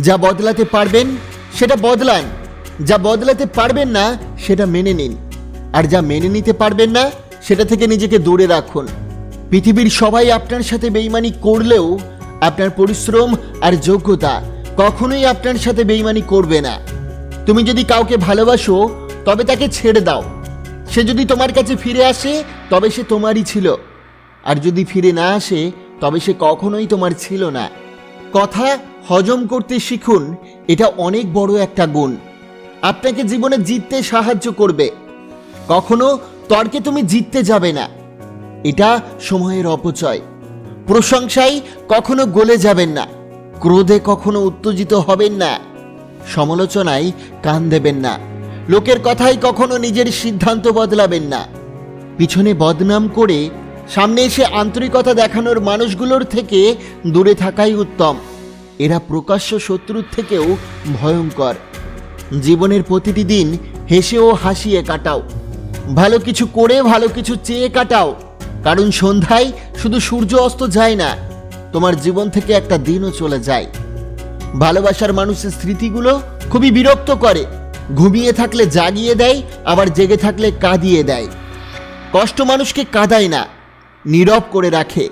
যা বদলাতে পারবেন, সেটা বদলান। যা বদলাতে পারবেন না, সেটা মেনে নিন। আর যা মেনে নিতে পারবেন না, সেটা থেকে নিজেকে দূরে রাখুন। পৃথিবীর সবাই আপনার সাথে বেইমানি করলেও আপনার পরিশ্রম আর যোগ্যতা কখনোই আপনার সাথে বেইমানি করবে না। তুমি যদি কাউকে ভালোবাসো, তবে তাকে ছেড়ে দাও। সে যদি তোমার কাছে ফিরে আসে, তবে সে তোমারই ছিল। আর যদি ফিরে না আসে, তবে সে কখনোই তোমার ছিল না। কথা হজম করতে শিখুন, এটা অনেক বড় একটা গুণ। আপনাকে জীবনে জিততে সাহায্য করবে। কখনো তর্কে তুমি জিততে যাবে না। এটা সময়ের অপচয়। প্রশংসায় কখনো গলে যাবেন না। ক্রোধে কখনো উত্তেজিত হবেন না। সমালোচনায় কান দেবেন না। লোকের কথায় কখনো নিজের সিদ্ধান্ত বদলাবেন না। পিছনে বদনাম করে সামনে এসে আন্তরিকতা দেখানোর মানুষগুলোর থেকে দূরে থাকাই উত্তম। এরা প্রকাশ্য শত্রুর থেকেও ভয়ঙ্কর। জীবনের প্রতিটি দিন হেসে ও হাসিয়ে কাটাও। ভালো কিছু করে ভালো কিছু চেয়ে কাটাও। কারণ সন্ধ্যায় শুধু সূর্য অস্ত যায় না, তোমার জীবন থেকে একটা দিনও চলে যায়। ভালোবাসার মানুষের স্মৃতিগুলো খুবই বিরক্ত করে। ঘুমিয়ে থাকলে জাগিয়ে দেয়, আবার জেগে থাকলে কাঁদিয়ে দেয়। কষ্ট মানুষকে কাঁদায় না। নীরব করে রাখে।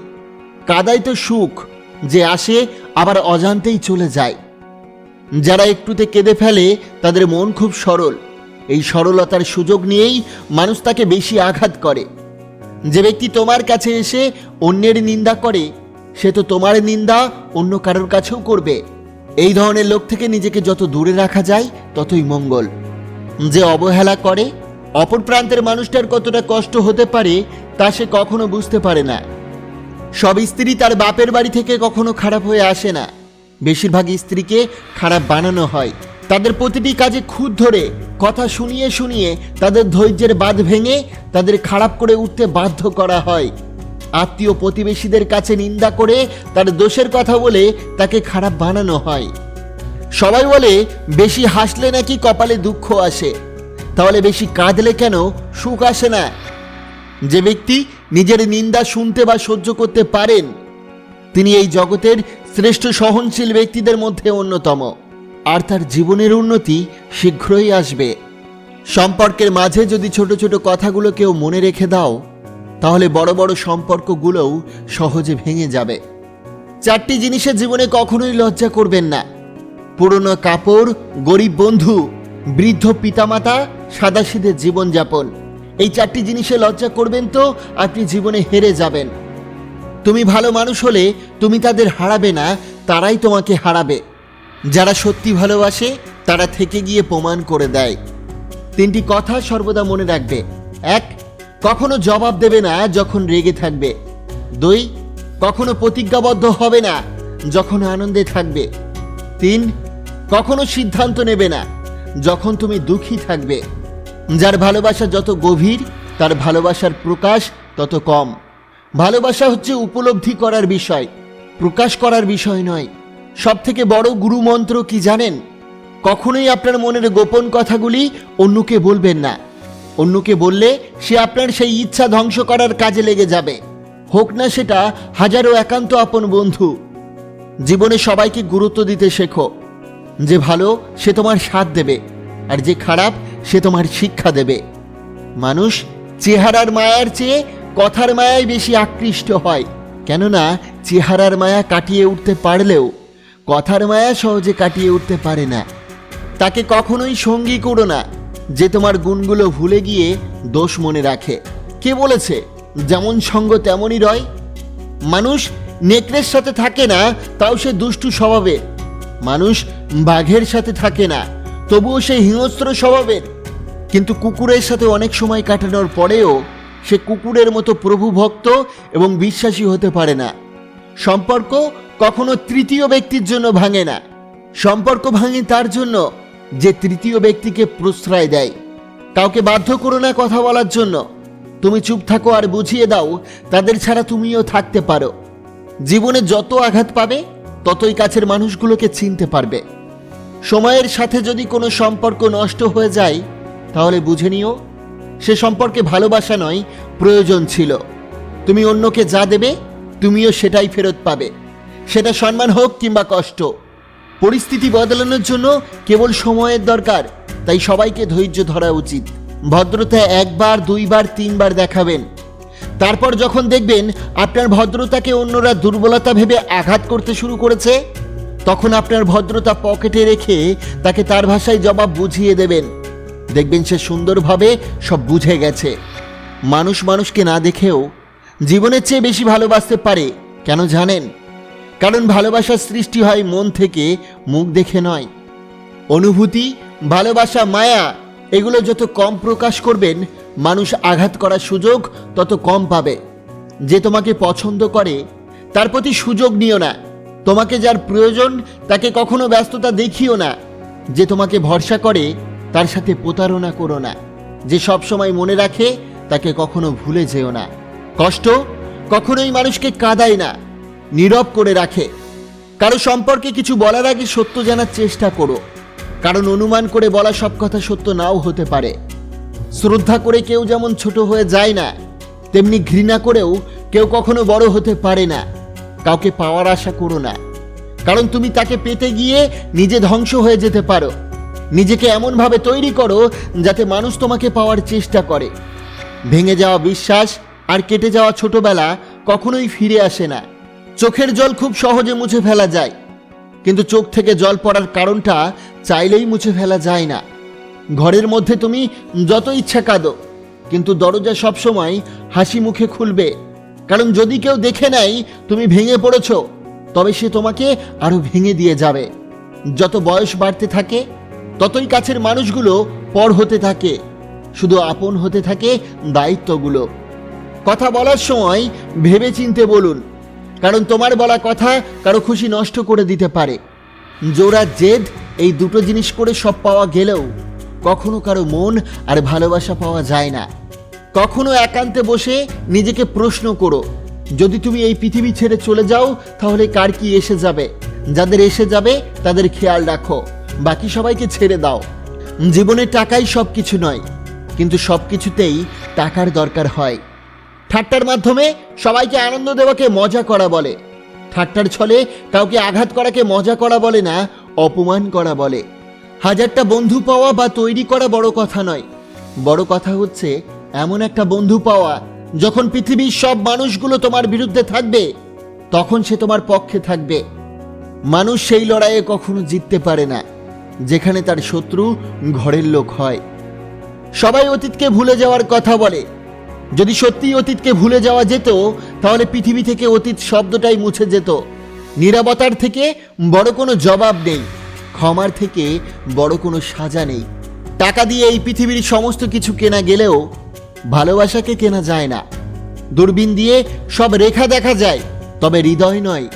কাদাই তো সুখ, যে আসে আবার অজান্তেই চলে যায়। যারা একটুতে কেঁদে ফেলে, তাদের মন খুব সরল। এই সরলতার সুযোগ নিয়েই মানুষ তাকে বেশি আঘাত করে। যে ব্যক্তি তোমার কাছে এসে অন্যের নিন্দা করে, সে তো তোমার নিন্দা অন্য কারোর কাছেও করবে। এই ধরনের লোক থেকে নিজেকে যত দূরে রাখা যায়, ততই মঙ্গল। যে অবহেলা করে, অপর প্রান্তের মানুষটার কতটা কষ্ট হতে পারে তা সে কখনো বুঝতে পারে না। সব স্ত্রী তার বাপের বাড়ি থেকে কখনো খারাপ হয়ে আসে না। বেশিরভাগ স্ত্রীকে খারাপ বানানো হয়। তাদের প্রতিটি কাজে খুদ ধরে, কথা শুনিয়ে শুনিয়ে তাদের ধৈর্যের বাঁধ ভেঙে তাদের খারাপ করে উঠতে বাধ্য করা হয়। আত্মীয় প্রতিবেশীদের কাছে নিন্দা করে তার দোষের কথা বলে তাকে খারাপ বানানো হয়। সবাই বলে, বেশি হাসলে নাকি কপালে দুঃখ আসে। তাহলে বেশি কাঁদলে কেন? সুখ আসে না। যে ব্যক্তি নিজের নিন্দা শুনতে বা সহ্য করতে পারেন, তিনি এই জগতের শ্রেষ্ঠ সহনশীল ব্যক্তিদের মধ্যে অন্যতম। আর তার জীবনের উন্নতি শীঘ্রই আসবে। সম্পর্কের মাঝে যদি ছোট ছোট কথাগুলো কেউ মনে রেখে দাও, তাহলে বড় বড় সম্পর্কগুলোও সহজে ভেঙে যাবে। চারটি জিনিসের জীবনে কখনোই লজ্জা করবেন না। পুরনো কাপড়, গরিব বন্ধু, বৃদ্ধ পিতামাতা, সাদাসিধে জীবনযাপন। এই চারটি জিনিসে লজ্জা করবেন তো, আপনি জীবনে হেরে যাবেন। তুমি ভালো মানুষ হলে তুমি তাদের হারাবে না, তারাই তোমাকে হারাবে। যারা সত্যি ভালোবাসে, তারা থেকে গিয়ে প্রমাণ করে দেয়। তিনটি কথা সর্বদা মনে রাখবে। এক, কখনো জবাব দেবে না যখন রেগে থাকবে। দুই, কখনো প্রতিজ্ঞাবদ্ধ হবে না যখন আনন্দে থাকবে। তিন, কখনো সিদ্ধান্ত নেবে না যখন তুমি দুঃখী থাকবে। যার ভালোবাসা যত গভীর, তার ভালোবাসার প্রকাশ তত কম। ভালোবাসা হচ্ছে উপলব্ধি করার বিষয়, প্রকাশ করার বিষয় নয়। সব থেকে বড় গুরুমন্ত্র কি জানেন? কখনোই আপনার মনের গোপন কথাগুলি অন্যকে বলবেন না। অন্যকে বললে সে আপনার সেই ইচ্ছা ধ্বংস করার কাজে লেগে যাবে। হোক না সেটা হাজারো একান্ত আপন বন্ধু। জীবনে সবাইকে গুরুত্ব দিতে শেখো। যে ভালো সে তোমার সাথ দেবে, আর যে খারাপ সে তোমার শিক্ষা দেবে। মানুষ চেহারার মায়ার চেয়ে কথার মায়ায় বেশি আকৃষ্ট হয়। কেননা চেহারার মায়া কাটিয়ে উঠতে পারলেও কথার মায়া সহজে কাটিয়ে উঠতে পারে না। তাকে কখনোই সঙ্গী করো না, যে তোমার গুণগুলো ভুলে গিয়ে দোষ মনে রাখে। কে বলেছে, যেমন সঙ্গ তেমনই রয় মানুষ নেকড়ের সাথে থাকে না, তাও সে দুষ্টু স্বভাবের মানুষ বাঘের সাথে থাকে না। তবুও সে হিংস্র স্বভাবের। কিন্তু কুকুরের সাথে অনেক সময় কাটানোর পরেও সে কুকুরের মতো প্রভু ভক্ত এবং বিশ্বাসী হতে পারে না। সম্পর্ক কখনো তৃতীয় ব্যক্তির জন্য ভাঙে না। সম্পর্ক ভাঙে তার জন্য যে তৃতীয় ব্যক্তিকে প্রশ্রয় দেয়। কাউকে বাধ্য করো না কথা বলার জন্য। তুমি চুপ থাকো আর বুঝিয়ে দাও, তাদের ছাড়া তুমিও থাকতে পারো। জীবনে যত আঘাত পাবে, ততই কাছের মানুষগুলোকে চিনতে পারবে। সময়ের সাথে যদি কোনো সম্পর্ক নষ্ট হয়ে যায়, তাহলে বুঝে নিও, সে সম্পর্কে ভালোবাসা নয়, প্রয়োজন ছিল। তুমি অন্যকে যা দেবে, তুমিও সেটাই ফেরত পাবে। সেটা সম্মান হোক কিংবা কষ্ট। পরিস্থিতি বদলানোর জন্য কেবল সময়ের দরকার, তাই সবাইকে ধৈর্য ধরা উচিত। ভদ্রতা একবার, দুইবার, তিনবার দেখাবেন। তারপর যখন দেখবেন আপনার ভদ্রতাকে অন্যরা দুর্বলতা ভেবে আঘাত করতে শুরু করেছে তখন আপনার ভদ্রতা পকেটে রেখে তাকে তার ভাষায় জবাব বুঝিয়ে দেবেন। দেখবেন সে সুন্দরভাবে সব বুঝে গেছে। মানুষ মানুষকে না দেখেও জীবনের চেয়ে বেশি ভালোবাসতে পারে, কেন জানেন? কারণ ভালোবাসার সৃষ্টি হয় মন থেকে, মুখ দেখে নয়। অনুভূতি, ভালোবাসা, মায়া, এগুলো যত কম প্রকাশ করবেন, মানুষ আঘাত করার সুযোগ তত কম পাবে। যে তোমাকে পছন্দ করে, তার প্রতি সুযোগ নিও না। তোমাকে যার প্রয়োজন, তাকে কখনো ব্যস্ততা দেখিও না। যে তোমাকে ভরসা করে, তার সাথে প্রতারণা করো না। যে সব সময় মনে রাখে, তাকে কখনো ভুলে যেও না। কষ্ট কখনোই মানুষকে কাঁদায় না, নীরব করে রাখে। কারও সম্পর্কে কিছু বলার আগে সত্য জানার চেষ্টা করো। কারণ অনুমান করে বলা সব কথা সত্য নাও হতে পারে। শ্রদ্ধা করে কেউ যেমন ছোট হয়ে যায় না, তেমনি ঘৃণা করেও কেউ কখনো বড় হতে পারে না। কাউকে পাওয়ার আশা করো না। কারণ তুমি তাকে পেতে গিয়ে নিজে ধ্বংস হয়ে যেতে পারো। নিজেকে এমনভাবে তৈরি করো যাতে মানুষ তোমাকে পাওয়ার চেষ্টা করে। ভেঙে যাওয়া বিশ্বাস আর কেটে যাওয়া ছোটবেলা কখনোই ফিরে আসে না। চোখের জল খুব সহজে মুছে ফেলা যায়। কিন্তু চোখ থেকে জল পড়ার কারণটা চাইলেই মুছে ফেলা যায় না। ঘরের মধ্যে তুমি যত ইচ্ছা কাঁদো, কিন্তু দরজা সবসময় হাসি মুখে খুলবে। কারণ যদি কেউ দেখে নেয় তুমি ভেঙে পড়েছ, তবে সে তোমাকে আরও ভেঙে দিয়ে যাবে। যত বয়স বাড়তে থাকে, ততই কাছের মানুষগুলো পর হতে থাকে, শুধু আপন হতে থাকে দায়িত্বগুলো। কথা বলার সময় ভেবে চিনতে বলুন, কারণ তোমার বলা কথা কারও খুশি নষ্ট করে দিতে পারে। জোড়া জেদ এই দুটো জিনিস করে সব পাওয়া গেলেও কখনো কারও মন আর ভালোবাসা পাওয়া যায় না। কখনো একান্তে বসে নিজেকে প্রশ্ন করো, যদি তুমি এই পৃথিবী ছেড়ে চলে যাও, তাহলে কার কি এসে যাবে? যাদের এসে যাবে, তাদের খেয়াল রাখো, বাকি সবাইকে ছেড়ে দাও। জীবনে টাকাই সব কিছু নয়, কিন্তু সব কিছুতেই টাকার দরকার হয়। ঠাট্টার মাধ্যমে সবাইকে আনন্দ দেওয়াকে মজা করা বলে। ঠাট্টার ছলে কাউকে আঘাত করাকে মজা করা বলে না, অপমান করা বলে। হাজারটা বন্ধু পাওয়া বা তৈরি করা বড় কথা নয়। বড় কথা হচ্ছে এমন একটা বন্ধু পাওয়া, যখন পৃথিবীর সব মানুষগুলো তোমার বিরুদ্ধে থাকবে, তখন সে তোমার পক্ষে থাকবে। মানুষ সেই লড়াইয়ে কখনো জিততে পারে না, যেখানে তার শত্রু ঘরের লোক হয়। সবাই অতীতকে ভুলে যাওয়ার কথা বলে। যদি সত্যি অতীতকে ভুলে যাওয়া যেত, তাহলে পৃথিবী থেকে অতীত শব্দটাই মুছে যেত। নিরাপত্তার থেকে বড় কোনো জবাব নেই, ক্ষমার থেকে বড় কোনো সাজা নেই। টাকা দিয়ে এই পৃথিবীর সমস্ত কিছু কেনা গেলেও ভালোবাসাকে কেনা যায় না। দূরবীন দিয়ে সব রেখা দেখা যায়, তবে হৃদয় নয়।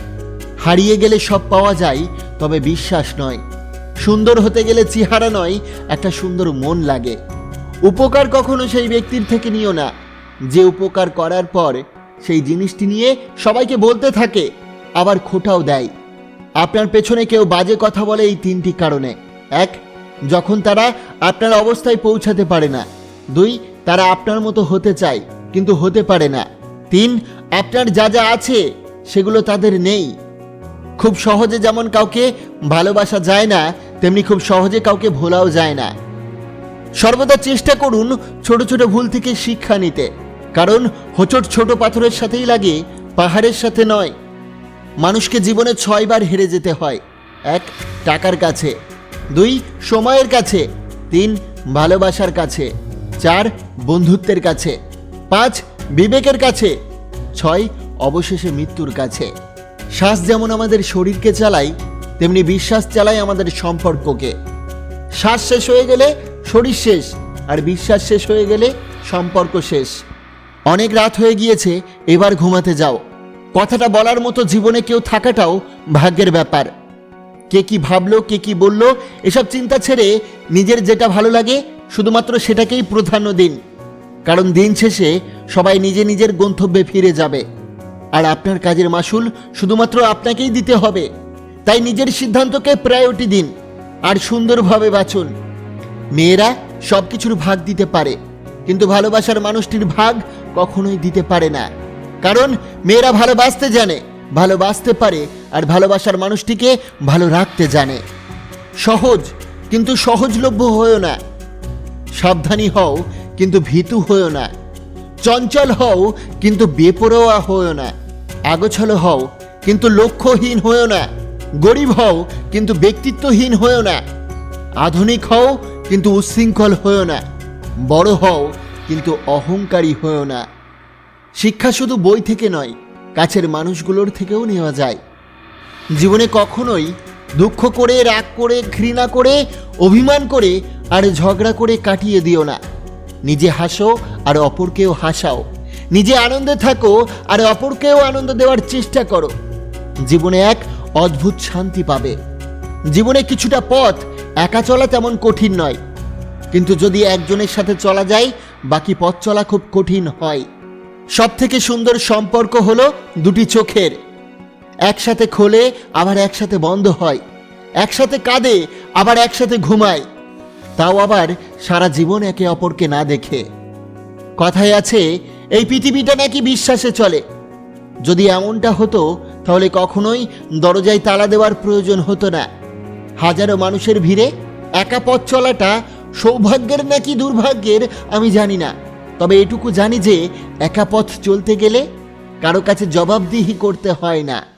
হারিয়ে গেলে সব পাওয়া যায়, তবে বিশ্বাস নয়। সুন্দর হতে গেলে চেহারা নয়, একটা সুন্দর মন লাগে। উপকার কখনো সেই ব্যক্তির থেকে নিও না। যে উপকার করার পর সেই জিনিসটি নিয়ে সবাইকে বলতে থাকে, আবার খোটাও দেয়। আপনার পেছনে কেউ বাজে কথা বলে এই তিনটি কারণে। এক, যখন তারা আপনার অবস্থায় পৌঁছাতে পারে না। দুই তারা আপনার মতো হতে চায়, কিন্তু হতে পারে না। তিন, আপনার যা যা আছে, সেগুলো তাদের নেই। খুব সহজে যেমন কাউকে ভালোবাসা যায় না, তেমনি খুব সহজে কাউকে ভোলাও যায় না। সর্বদা চেষ্টা করুন ছোট ছোট ভুল থেকে শিক্ষা নিতে, কারণ হোঁচট ছোট পাথরের সাথেই লাগে, পাহাড়ের সাথে নয়। মানুষকে জীবনে ছয়বার হেরে যেতে হয়, এক, টাকার কাছে। দুই, সময়ের কাছে। তিন, ভালোবাসার কাছে। চার, বন্ধুত্বের কাছে। পাঁচ, বিবেকের কাছে। ছয়, অবশেষে মৃত্যুর কাছে। শ্বাস যেমন আমাদের শরীরকে চালায়, তেমনি বিশ্বাস চালায় আমাদের সম্পর্ককে। শ্বাস শেষ হয়ে গেলে শরীর শেষ, আর বিশ্বাস শেষ হয়ে গেলে সম্পর্ক শেষ। অনেক রাত হয়ে গিয়েছে, এবার ঘুমাতে যাও। কথাটা বলার মতো জীবনে কেউ থাকাটাও ভাগ্যের ব্যাপার। কে কি ভাবলো, কে কি বলল, এসব চিন্তা ছেড়ে নিজের যেটা ভালো লাগে শুধুমাত্র সেটাকেই প্রাধান্য দিন, কারণ দিন শেষে সবাই নিজে নিজের গন্তব্যে ফিরে যাবে। আর আপনার কাজের মাসুল শুধুমাত্র আপনাকেই দিতে হবে। তাই নিজের সিদ্ধান্তকে প্রায়োরিটি দিন, আর সুন্দরভাবে বাঁচুন। মেয়েরা সব কিছুর ভাগ দিতে পারে, কিন্তু ভালোবাসার মানুষটির ভাগ কখনোই দিতে পারে না। কারণ মেয়েরা ভালোবাসতে জানে, ভালোবাসতে পারে, আর ভালোবাসার মানুষটিকে ভালো রাখতে জানে। সহজ, কিন্তু সহজলভ্য হয়েও না। সাবধানী হও, কিন্তু ভীতু হয়েও না। চঞ্চল হও, কিন্তু বেপরোয়া হয়েও না। আগোছল হও, কিন্তু লক্ষ্যহীন হয়েও না। গরিব হও, কিন্তু ব্যক্তিত্বহীন হয়েও না। আধুনিক হও, কিন্তু উচ্ছৃঙ্খল হয়েও না। বড় হও, কিন্তু অহংকারী হয়েও না। শিক্ষা শুধু বই থেকে নয়, কাছের মানুষগুলোর থেকেও নেওয়া যায়। জীবনে কখনোই দুঃখ করে, রাগ করে, ঘৃণা করে, অভিমান করে, আর ঝগড়া করে কাটিয়ে দিও না। নিজে হাসো আর অপরকেও হাসাও। নিজে আনন্দে থাকো আর অপরকেও আনন্দ দেওয়ার চেষ্টা করো। জীবনে এক অদ্ভুত শান্তি পাবে। জীবনে কিছুটা পথ একা চলা তেমন কঠিন নয়। কিন্তু যদি একজনের সাথে চলা যায়, বাকি পথ চলা খুব কঠিন হয়। সব থেকে সুন্দর সম্পর্ক হলো দুটি চোখের। একসাথে খোলে, আবার একসাথে বন্ধ হয়। একসাথে কাঁদে, আবার একসাথে ঘুমায়। তাও আবার সারা জীবন একে অপরকে না দেখে। কথায় আছে, এই পৃথিবীটা নাকি বিশ্বাসে চলে। যদি এমনটা হতো, তাহলে কখনোই দরজায় তালা দেওয়ার প্রয়োজন হতো না। হাজারো মানুষের ভিড়ে একা পথ চলাটা সৌভাগ্যের নাকি দুর্ভাগ্যের, আমি জানি না। তবে এটুকু জানি যে, একা পথ চলতে গেলে কারও কাছে জবাবদিহি করতে হয় না।